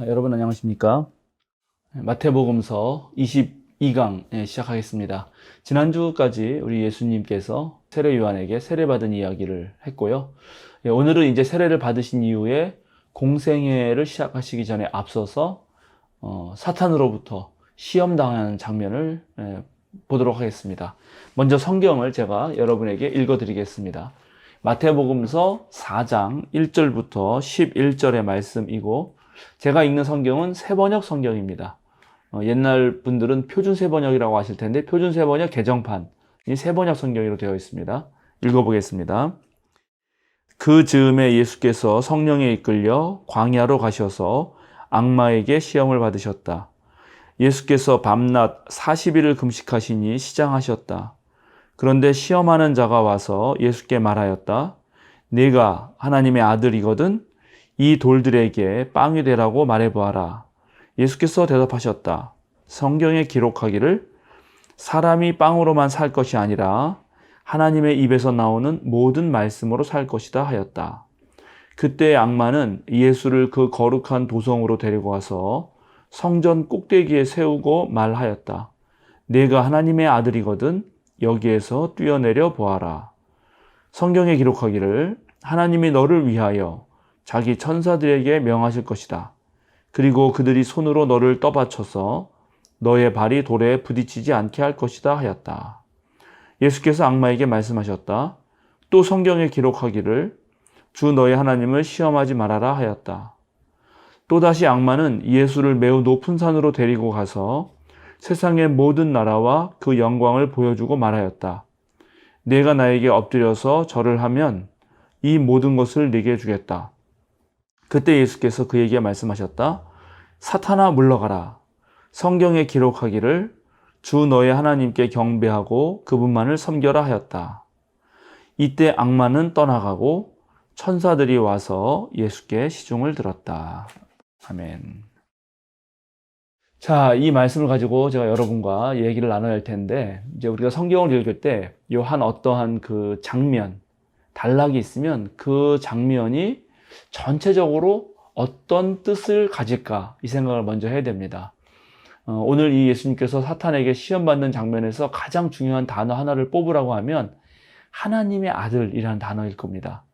아, 여러분 안녕하십니까? 마태복음서 22강 예, 시작하겠습니다. 지난주까지 우리 예수님께서 세례 요한에게 세례받은 이야기를 했고요. 예, 오늘은 이제 세례를 받으신 이후에 공생애를 시작하시기 전에 앞서서 어, 사탄으로부터 시험당하는 장면을 예, 보도록 하겠습니다. 먼저 성경을 제가 여러분에게 읽어드리겠습니다. 마태복음서 4장 1절부터 11절의 말씀이고 제가 읽는 성경은 세번역 성경입니다. 어, 옛날 분들은 표준 세번역이라고 하실 텐데 표준 세번역 개정판 이 세번역 성경으로 되어 있습니다. 읽어보겠습니다. 그 즈음에 예수께서 성령에 이끌려 광야로 가셔서 악마에게 시험을 받으셨다. 예수께서 밤낮 40일을 금식하시니 시장하셨다. 그런데 시험하는 자가 와서 예수께 말하였다. 내가 하나님의 아들이거든 이 돌들에게 빵이 되라고 말해보아라. 예수께서 대답하셨다. 성경에 기록하기를 사람이 빵으로만 살 것이 아니라 하나님의 입에서 나오는 모든 말씀으로 살 것이다 하였다. 그때 악마는 예수를 그 거룩한 도성으로 데리고 와서 성전 꼭대기에 세우고 말하였다. 내가 하나님의 아들이거든 여기에서 뛰어내려 보아라. 성경에 기록하기를 하나님이 너를 위하여 자기 천사들에게 명하실 것이다. 그리고 그들이 손으로 너를 떠받쳐서 너의 발이 돌에 부딪히지 않게 할 것이다 하였다. 예수께서 악마에게 말씀하셨다. 또 성경에 기록하기를 주 너의 하나님을 시험하지 말아라 하였다. 또다시 악마는 예수를 매우 높은 산으로 데리고 가서 세상의 모든 나라와 그 영광을 보여주고 말하였다. 내가 나에게 엎드려서 절을 하면 이 모든 것을 네게 주겠다. 그때 예수께서 그에게 말씀하셨다. 사탄아 물러가라. 성경에 기록하기를 주 너의 하나님께 경배하고 그분만을 섬겨라 하였다. 이때 악마는 떠나가고 천사들이 와서 예수께 시중을 들었다. 아멘. 자, 이 말씀을 가지고 제가 여러분과 얘기를 나눠야 할 텐데, 이제 우리가 성경을 읽을 때, 요 한 어떠한 그 장면, 단락이 있으면 그 장면이 전체적으로 어떤 뜻을 가질까, 이 생각을 먼저 해야 됩니다. 어, 오늘 이 예수님께서 사탄에게 시험받는 장면에서 가장 중요한 단어 하나를 뽑으라고 하면, 하나님의 아들이라는 단어일 겁니다.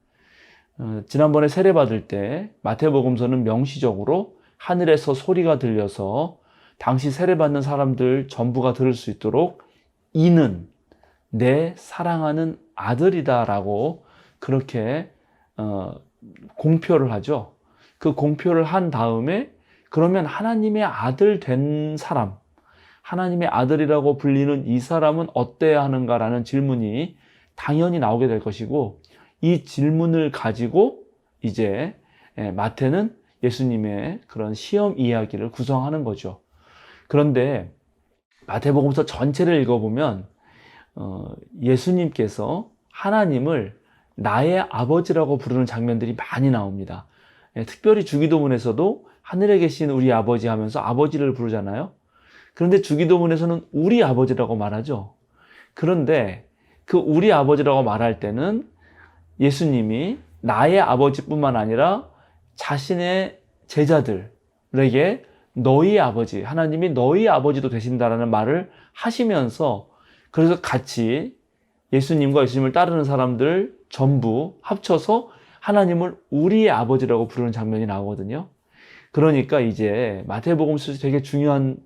어, 지난번에 세례받을 때, 마태복음서는 명시적으로 하늘에서 소리가 들려서 당시 세례받는 사람들 전부가 들을 수 있도록 이는 내 사랑하는 아들이다라고 그렇게 어, 공표를 하죠. 그 공표를 한 다음에 그러면 하나님의 아들 된 사람, 하나님의 아들이라고 불리는 이 사람은 어때야 하는가라는 질문이 당연히 나오게 될 것이고 이 질문을 가지고 이제 예, 마태는 예수님의 그런 시험 이야기를 구성하는 거죠. 그런데 마태복음서 전체를 읽어보면 어, 예수님께서 하나님을 나의 아버지라고 부르는 장면들이 많이 나옵니다. 예, 특별히 주기도문에서도 하늘에 계신 우리 아버지 하면서 아버지를 부르잖아요. 그런데 주기도문에서는 우리 아버지라고 말하죠. 그런데 그 우리 아버지라고 말할 때는 예수님이 나의 아버지뿐만 아니라 자신의 제자들에게 너희 아버지, 하나님이 너희 아버지도 되신다라는 말을 하시면서 그래서 같이 예수님과 예수님을 따르는 사람들 전부 합쳐서 하나님을 우리의 아버지라고 부르는 장면이 나오거든요. 그러니까 이제 마태복음 속에서 되게 중요한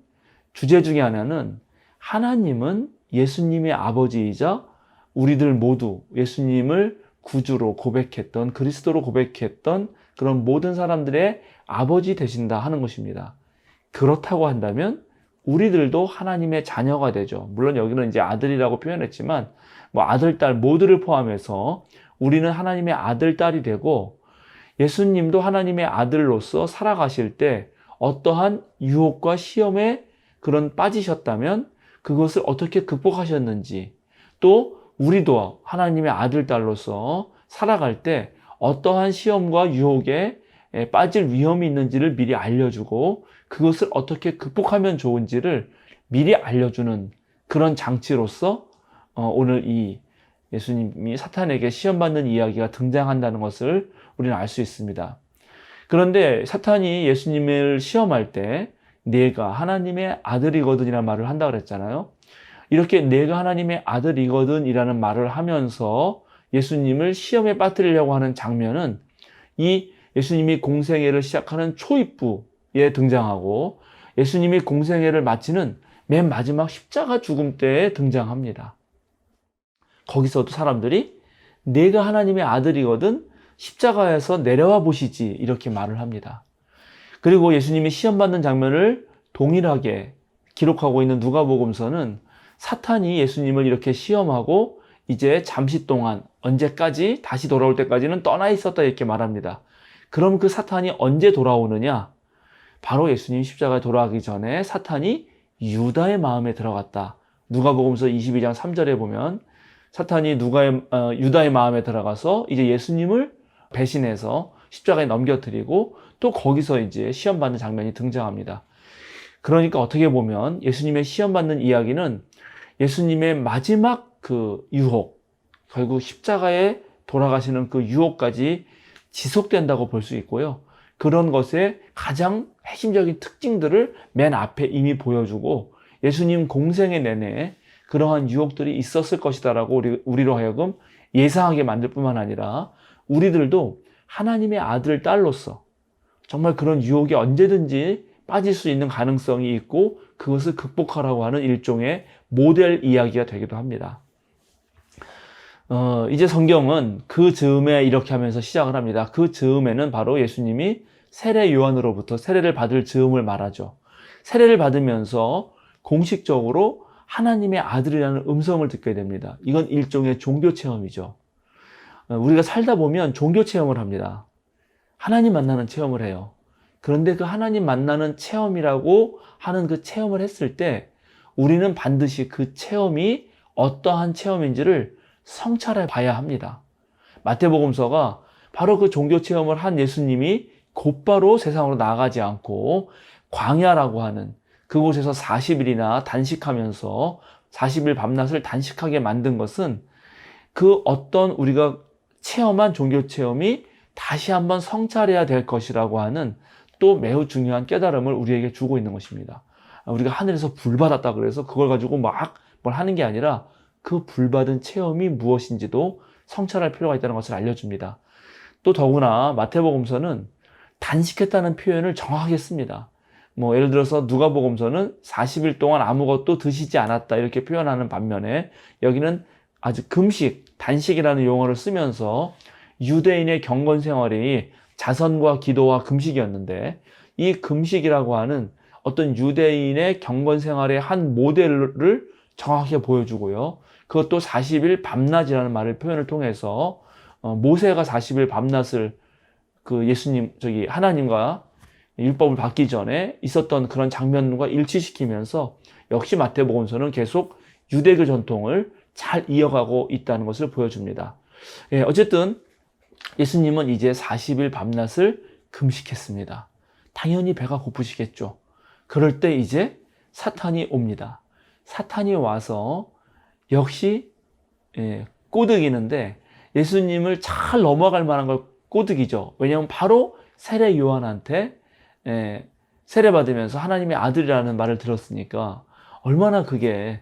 주제 중에 하나는 하나님은 예수님의 아버지이자 우리들 모두 예수님을 구주로 고백했던 그리스도로 고백했던 그런 모든 사람들의 아버지 되신다 하는 것입니다. 그렇다고 한다면 우리들도 하나님의 자녀가 되죠. 물론 여기는 이제 아들이라고 표현했지만 뭐 아들, 딸 모두를 포함해서 우리는 하나님의 아들, 딸이 되고 예수님도 하나님의 아들로서 살아가실 때 어떠한 유혹과 시험에 그런 빠지셨다면 그것을 어떻게 극복하셨는지 또 우리도 하나님의 아들, 딸로서 살아갈 때 어떠한 시험과 유혹에 빠질 위험이 있는지를 미리 알려주고 그것을 어떻게 극복하면 좋은지를 미리 알려주는 그런 장치로서 어, 오늘 이 예수님이 사탄에게 시험받는 이야기가 등장한다는 것을 우리는 알 수 있습니다. 그런데 사탄이 예수님을 시험할 때 내가 하나님의 아들이거든이라는 말을 한다 그랬잖아요. 이렇게 내가 하나님의 아들이거든이라는 말을 하면서 예수님을 시험에 빠뜨리려고 하는 장면은 이 예수님이 공생애를 시작하는 초입부에 등장하고 예수님이 공생애를 마치는 맨 마지막 십자가 죽음 때에 등장합니다. 거기서도 사람들이 내가 하나님의 아들이거든 십자가에서 내려와 보시지 이렇게 말을 합니다. 그리고 예수님이 시험 받는 장면을 동일하게 기록하고 있는 누가복음서는 사탄이 예수님을 이렇게 시험하고 이제 잠시 동안 언제까지 다시 돌아올 때까지는 떠나 있었다 이렇게 말합니다. 그럼 그 사탄이 언제 돌아오느냐? 바로 예수님 십자가에 돌아가기 전에 사탄이 유다의 마음에 들어갔다. 누가복음서 22장 3절에 보면 사탄이 누가의 어, 유다의 마음에 들어가서 이제 예수님을 배신해서 십자가에 넘겨뜨리고 또 거기서 이제 시험 받는 장면이 등장합니다. 그러니까 어떻게 보면 예수님의 시험 받는 이야기는 예수님의 마지막 그 유혹, 결국 십자가에 돌아가시는 그 유혹까지 지속된다고 볼 수 있고요. 그런 것의 가장 핵심적인 특징들을 맨 앞에 이미 보여주고 예수님 공생의 내내 그러한 유혹들이 있었을 것이다라고 우리, 우리로 하여금 예상하게 만들 뿐만 아니라 우리들도 하나님의 아들, 딸로서 정말 그런 유혹에 언제든지 빠질 수 있는 가능성이 있고 그것을 극복하라고 하는 일종의 모델 이야기가 되기도 합니다. 어, 이제 성경은 그 즈음에 이렇게 하면서 시작을 합니다. 그 즈음에는 바로 예수님이 세례 요한으로부터 세례를 받을 즈음을 말하죠. 세례를 받으면서 공식적으로 하나님의 아들이라는 음성을 듣게 됩니다. 이건 일종의 종교 체험이죠. 어, 우리가 살다 보면 종교 체험을 합니다. 하나님 만나는 체험을 해요. 그런데 그 하나님 만나는 체험이라고 하는 그 체험을 했을 때 우리는 반드시 그 체험이 어떠한 체험인지를 성찰해 봐야 합니다. 마태복음서가 바로 그 종교 체험을 한 예수님이 곧바로 세상으로 나가지 않고 광야라고 하는 그곳에서 40일이나 단식하면서 40일 밤낮을 단식하게 만든 것은 그 어떤 우리가 체험한 종교 체험이 다시 한번 성찰해야 될 것이라고 하는 또 매우 중요한 깨달음을 우리에게 주고 있는 것입니다. 우리가 하늘에서 불 받았다 그래서 그걸 가지고 막 뭘 하는 게 아니라 그 불 받은 체험이 무엇인지도 성찰할 필요가 있다는 것을 알려줍니다. 또 더구나 마태복음서는 단식했다는 표현을 정확하게 씁니다. 뭐 예를 들어서 누가복음서는 40일 동안 아무것도 드시지 않았다 이렇게 표현하는 반면에 여기는 아주 금식, 단식이라는 용어를 쓰면서 유대인의 경건 생활이 자선과 기도와 금식이었는데 이 금식이라고 하는 어떤 유대인의 경건 생활의 한 모델을 정확하게 보여주고요. 그것도 40일 밤낮이라는 말을 표현을 통해서 어, 모세가 40일 밤낮을 그 예수님 저기 하나님과 율법을 받기 전에 있었던 그런 장면과 일치시키면서 역시 마태복음서는 계속 유대교 전통을 잘 이어가고 있다는 것을 보여줍니다. 예, 어쨌든 예수님은 이제 40일 밤낮을 금식했습니다. 당연히 배가 고프시겠죠. 그럴 때 이제 사탄이 옵니다. 사탄이 와서 역시 예, 꼬드기는데 예수님을 잘 넘어갈 만한 걸 꼬드기죠. 왜냐하면 바로 세례 요한한테 예, 세례 받으면서 하나님의 아들이라는 말을 들었으니까 얼마나 그게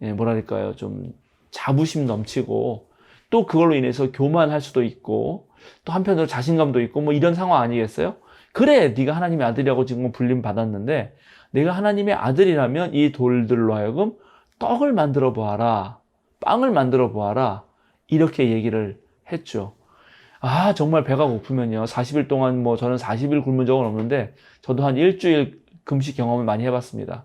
예, 뭐랄까요 좀 자부심 넘치고 또 그걸로 인해서 교만할 수도 있고 또 한편으로 자신감도 있고 뭐 이런 상황 아니겠어요? 그래 네가 하나님의 아들이라고 지금 불림 받았는데 내가 하나님의 아들이라면 이 돌들로 하여금 떡을 만들어 보아라 빵을 만들어 보아라 이렇게 얘기를 했죠. 아 정말 배가 고프면요 40일 동안 뭐 저는 40일 굶은 적은 없는데 저도 한 일주일 금식 경험을 많이 해봤습니다.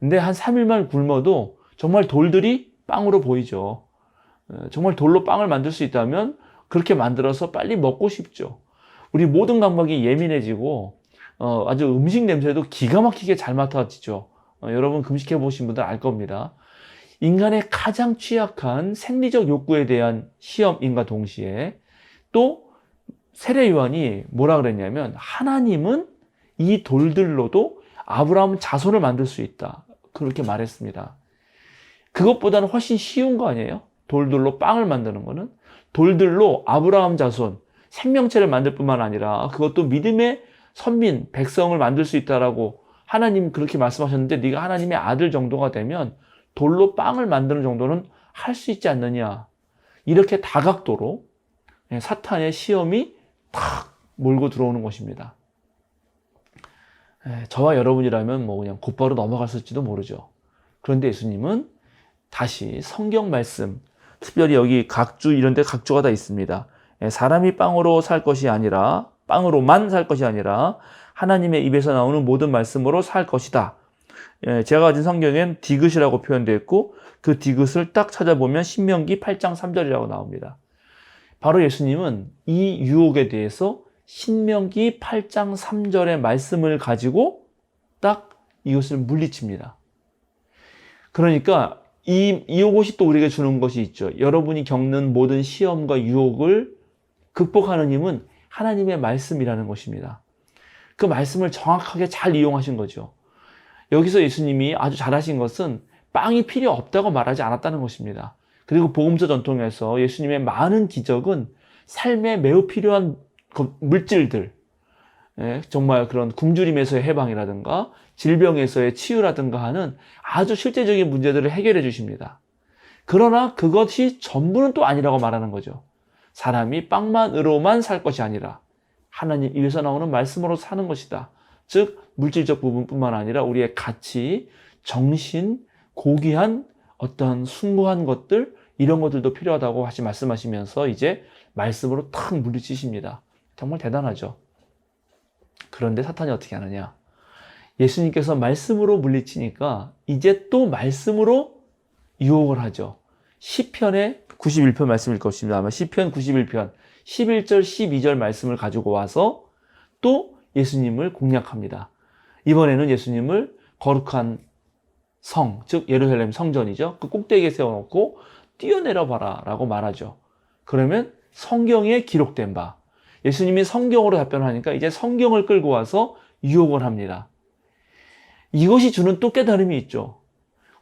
근데 한 3일만 굶어도 정말 돌들이 빵으로 보이죠. 어, 정말 돌로 빵을 만들 수 있다면 그렇게 만들어서 빨리 먹고 싶죠. 우리 모든 감각이 예민해지고 어, 아주 음식 냄새도 기가 막히게 잘 맡아지죠. 어, 여러분 금식해 보신 분들 알 겁니다. 인간의 가장 취약한 생리적 욕구에 대한 시험인과 동시에 또 세례 요한이 뭐라 그랬냐면 하나님은 이 돌들로도 아브라함 자손을 만들 수 있다. 그렇게 말했습니다. 그것보다는 훨씬 쉬운 거 아니에요? 돌들로 빵을 만드는 거는 돌들로 아브라함 자손 생명체를 만들 뿐만 아니라 그것도 믿음의 선민, 백성을 만들 수 있다라고 하나님 그렇게 말씀하셨는데 네가 하나님의 아들 정도가 되면 돌로 빵을 만드는 정도는 할 수 있지 않느냐. 이렇게 다각도로 예, 사탄의 시험이 탁 몰고 들어오는 것입니다. 예, 저와 여러분이라면 뭐 그냥 곧바로 넘어갔을지도 모르죠. 그런데 예수님은 다시 성경 말씀, 특별히 여기 각주 이런 데 각주가 다 있습니다. 예, 사람이 빵으로 살 것이 아니라 빵으로만 살 것이 아니라 하나님의 입에서 나오는 모든 말씀으로 살 것이다. 예, 제가 가진 성경엔 디귿이라고 표현되어 있고 그 디귿을 딱 찾아보면 신명기 8장 3절이라고 나옵니다. 바로 예수님은 이 유혹에 대해서 신명기 8장 3절의 말씀을 가지고 딱 이것을 물리칩니다. 그러니까 이, 이것이 또 우리에게 주는 것이 있죠. 여러분이 겪는 모든 시험과 유혹을 극복하는 힘은 하나님의 말씀이라는 것입니다. 그 말씀을 정확하게 잘 이용하신 거죠. 여기서 예수님이 아주 잘하신 것은 빵이 필요 없다고 말하지 않았다는 것입니다. 그리고 복음서 전통에서 예수님의 많은 기적은 삶에 매우 필요한 그 물질들, 예, 정말 그런 굶주림에서의 해방이라든가 질병에서의 치유라든가 하는 아주 실제적인 문제들을 해결해 주십니다. 그러나 그것이 전부는 또 아니라고 말하는 거죠. 사람이 빵만으로만 살 것이 아니라 하나님 입에서 나오는 말씀으로 사는 것이다. 즉 물질적 부분뿐만 아니라 우리의 가치, 정신, 고귀한 어떤 숭고한 것들 이런 것들도 필요하다고 하시 말씀하시면서 이제 말씀으로 탁 물리치십니다. 정말 대단하죠. 그런데 사탄이 어떻게 하느냐? 예수님께서 말씀으로 물리치니까 이제 또 말씀으로 유혹을 하죠. 시편의 91편 말씀일 것입니다. 아마 시편 91편 11절 12절 말씀을 가지고 와서 또 예수님을 공략합니다. 이번에는 예수님을 거룩한 성, 즉 예루살렘 성전이죠. 그 꼭대기에 세워놓고 뛰어내려 봐라 라고 말하죠. 그러면 성경에 기록된 바 예수님이 성경으로 답변하니까 이제 성경을 끌고 와서 유혹을 합니다. 이것이 주는 또 깨달음이 있죠.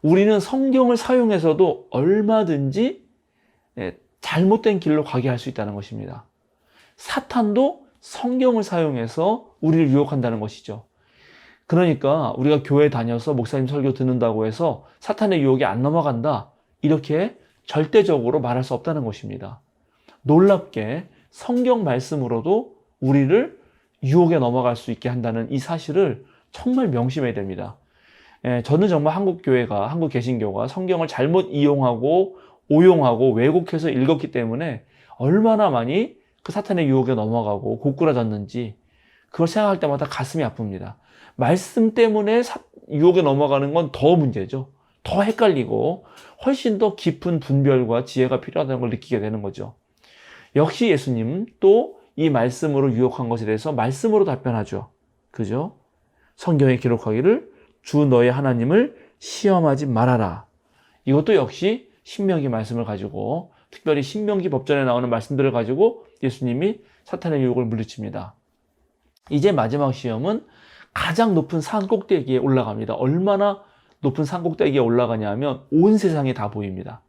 우리는 성경을 사용해서도 얼마든지 예, 잘못된 길로 가게 할 수 있다는 것입니다. 사탄도 성경을 사용해서 우리를 유혹한다는 것이죠. 그러니까 우리가 교회 다녀서 목사님 설교 듣는다고 해서 사탄의 유혹이 안 넘어간다. 이렇게 절대적으로 말할 수 없다는 것입니다. 놀랍게 성경 말씀으로도 우리를 유혹에 넘어갈 수 있게 한다는 이 사실을 정말 명심해야 됩니다. 예, 저는 정말 한국 교회가, 한국 개신교가 성경을 잘못 이용하고 오용하고 왜곡해서 읽었기 때문에 얼마나 많이 그 사탄의 유혹에 넘어가고 고꾸라졌는지 그걸 생각할 때마다 가슴이 아픕니다. 말씀 때문에 사, 유혹에 넘어가는 건 더 문제죠. 더 헷갈리고 훨씬 더 깊은 분별과 지혜가 필요하다는 걸 느끼게 되는 거죠. 역시 예수님은 또이 말씀으로 유혹한 것에 대해서 말씀으로 답변하죠. 그죠? 성경에 기록하기를 주 너의 하나님을 시험하지 말아라. 이것도 역시 신명기 말씀을 가지고 특별히 신명기 법전에 나오는 말씀들을 가지고 예수님이 사탄의 유혹을 물리칩니다. 이제 마지막 시험은 가장 높은 산 꼭대기에 올라갑니다. 얼마나 높은 산 꼭대기에 올라가냐 하면 온 세상이 다 보입니다.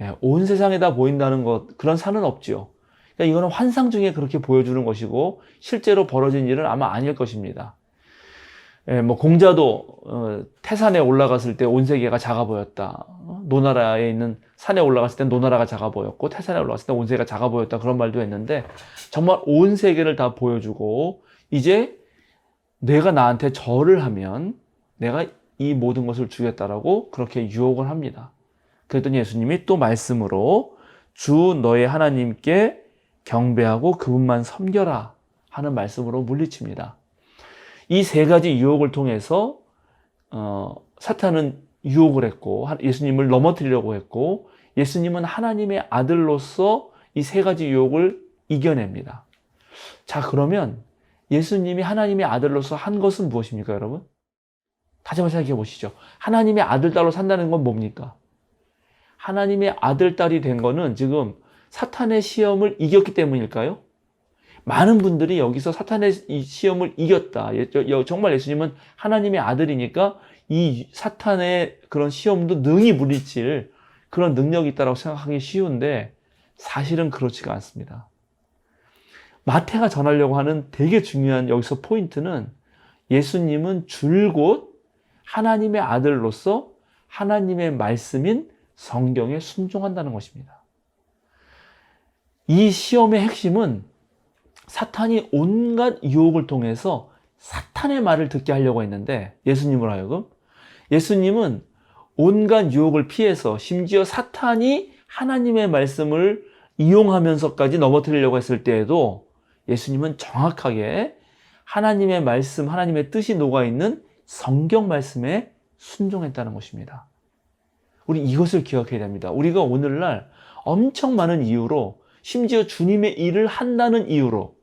예, 온 세상에 다 보인다는 것, 그런 산은 없지요. 그러니까 이거는 환상 중에 그렇게 보여주는 것이고, 실제로 벌어진 일은 아마 아닐 것입니다. 예, 뭐, 공자도, 어, 태산에 올라갔을 때 온 세계가 작아 보였다. 어, 노나라에 있는 산에 올라갔을 때 노나라가 작아 보였고, 태산에 올라갔을 때 온 세계가 작아 보였다. 그런 말도 했는데, 정말 온 세계를 다 보여주고, 이제 내가 나한테 절을 하면 내가 이 모든 것을 주겠다라고 그렇게 유혹을 합니다. 그랬더니 예수님이 또 말씀으로 주 너의 하나님께 경배하고 그분만 섬겨라 하는 말씀으로 물리칩니다. 이 세 가지 유혹을 통해서 어, 사탄은 유혹을 했고 예수님을 넘어뜨리려고 했고 예수님은 하나님의 아들로서 이 세 가지 유혹을 이겨냅니다. 자 그러면 예수님이 하나님의 아들로서 한 것은 무엇입니까, 여러분? 다시 한번 생각해 보시죠. 하나님의 아들, 딸로 산다는 건 뭡니까? 하나님의 아들, 딸이 된 거는 지금 사탄의 시험을 이겼기 때문일까요? 많은 분들이 여기서 사탄의 시험을 이겼다. 정말 예수님은 하나님의 아들이니까 이 사탄의 그런 시험도 능히 물리칠 그런 능력이 있다고 생각하기 쉬운데 사실은 그렇지가 않습니다. 마태가 전하려고 하는 되게 중요한 여기서 포인트는 예수님은 줄곧 하나님의 아들로서 하나님의 말씀인 성경에 순종한다는 것입니다. 이 시험의 핵심은 사탄이 온갖 유혹을 통해서 사탄의 말을 듣게 하려고 했는데 예수님을 하여금 예수님은 온갖 유혹을 피해서 심지어 사탄이 하나님의 말씀을 이용하면서까지 넘어뜨리려고 했을 때에도 예수님은 정확하게 하나님의 말씀, 하나님의 뜻이 녹아있는 성경 말씀에 순종했다는 것입니다. 우리 이것을 기억해야 됩니다. 우리가 오늘날 엄청 많은 이유로 심지어 주님의 일을 한다는 이유로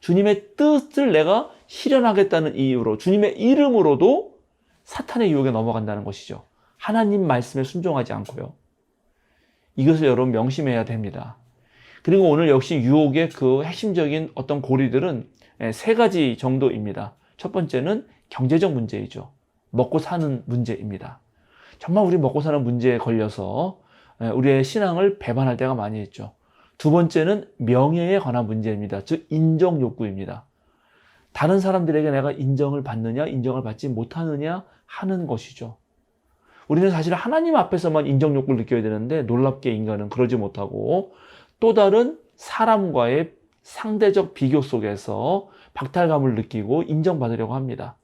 주님의 뜻을 내가 실현하겠다는 이유로 주님의 이름으로도 사탄의 유혹에 넘어간다는 것이죠. 하나님 말씀에 순종하지 않고요. 이것을 여러분 명심해야 됩니다. 그리고 오늘 역시 유혹의 그 핵심적인 어떤 고리들은 예, 세 가지 정도입니다. 첫 번째는 경제적 문제이죠. 먹고 사는 문제입니다. 정말 우리 먹고 사는 문제에 걸려서 예, 우리의 신앙을 배반할 때가 많이 있죠. 두 번째는 명예에 관한 문제입니다. 즉, 인정 욕구입니다. 다른 사람들에게 내가 인정을 받느냐, 인정을 받지 못하느냐 하는 것이죠. 우리는 사실 하나님 앞에서만 인정 욕구를 느껴야 되는데 놀랍게 인간은 그러지 못하고 또 다른 사람과의 상대적 비교 속에서 박탈감을 느끼고 인정받으려고 합니다.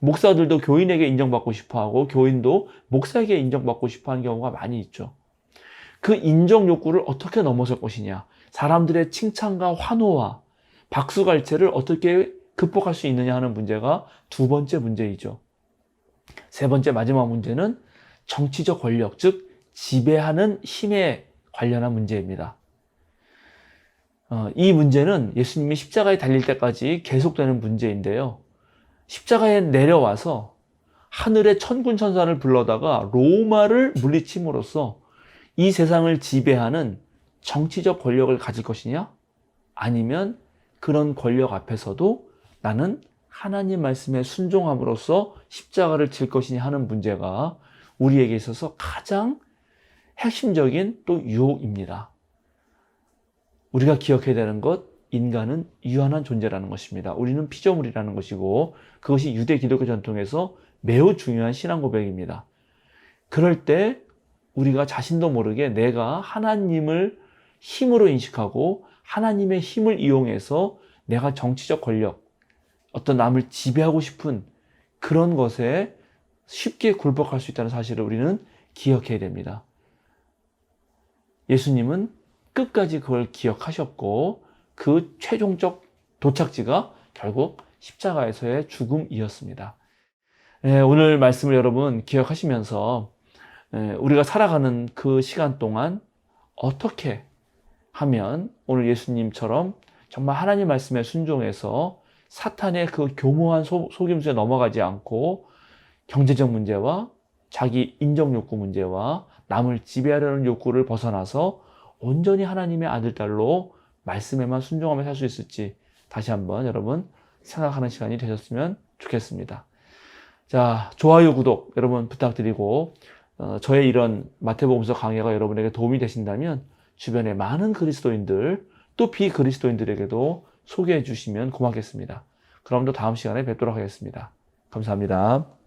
목사들도 교인에게 인정받고 싶어 하고 교인도 목사에게 인정받고 싶어 하는 경우가 많이 있죠. 그 인정 욕구를 어떻게 넘어설 것이냐. 사람들의 칭찬과 환호와 박수갈채를 어떻게 극복할 수 있느냐 하는 문제가 두 번째 문제이죠. 세 번째 마지막 문제는 정치적 권력, 즉 지배하는 힘에 관련한 문제입니다. 어, 이 문제는 예수님이 십자가에 달릴 때까지 계속되는 문제인데요. 십자가에 내려와서 하늘의 천군 천사를 불러다가 로마를 물리침으로써 이 세상을 지배하는 정치적 권력을 가질 것이냐? 아니면 그런 권력 앞에서도 나는 하나님 말씀에 순종함으로써 십자가를 질 것이냐 하는 문제가 우리에게 있어서 가장 핵심적인 또 유혹입니다. 우리가 기억해야 되는 것, 인간은 유한한 존재라는 것입니다. 우리는 피조물이라는 것이고 그것이 유대 기독교 전통에서 매우 중요한 신앙 고백입니다. 그럴 때 우리가 자신도 모르게 내가 하나님을 힘으로 인식하고 하나님의 힘을 이용해서 내가 정치적 권력, 어떤 남을 지배하고 싶은 그런 것에 쉽게 굴복할 수 있다는 사실을 우리는 기억해야 됩니다. 예수님은 끝까지 그걸 기억하셨고 그 최종적 도착지가 결국 십자가에서의 죽음이었습니다. 네, 오늘 말씀을 여러분 기억하시면서 네, 우리가 살아가는 그 시간 동안 어떻게 하면 오늘 예수님처럼 정말 하나님 말씀에 순종해서 사탄의 그 교모한 속임수에 넘어가지 않고 경제적 문제와 자기 인정 욕구 문제와 남을 지배하려는 욕구를 벗어나서 온전히 하나님의 아들 딸로 말씀에만 순종하며 살 수 있을지 다시 한번 여러분 생각하는 시간이 되셨으면 좋겠습니다. 자, 좋아요, 구독 여러분 부탁드리고 어, 저의 이런 마태복음서 강해가 여러분에게 도움이 되신다면 주변에 많은 그리스도인들 또 비그리스도인들에게도 소개해 주시면 고맙겠습니다. 그럼 또 다음 시간에 뵙도록 하겠습니다. 감사합니다.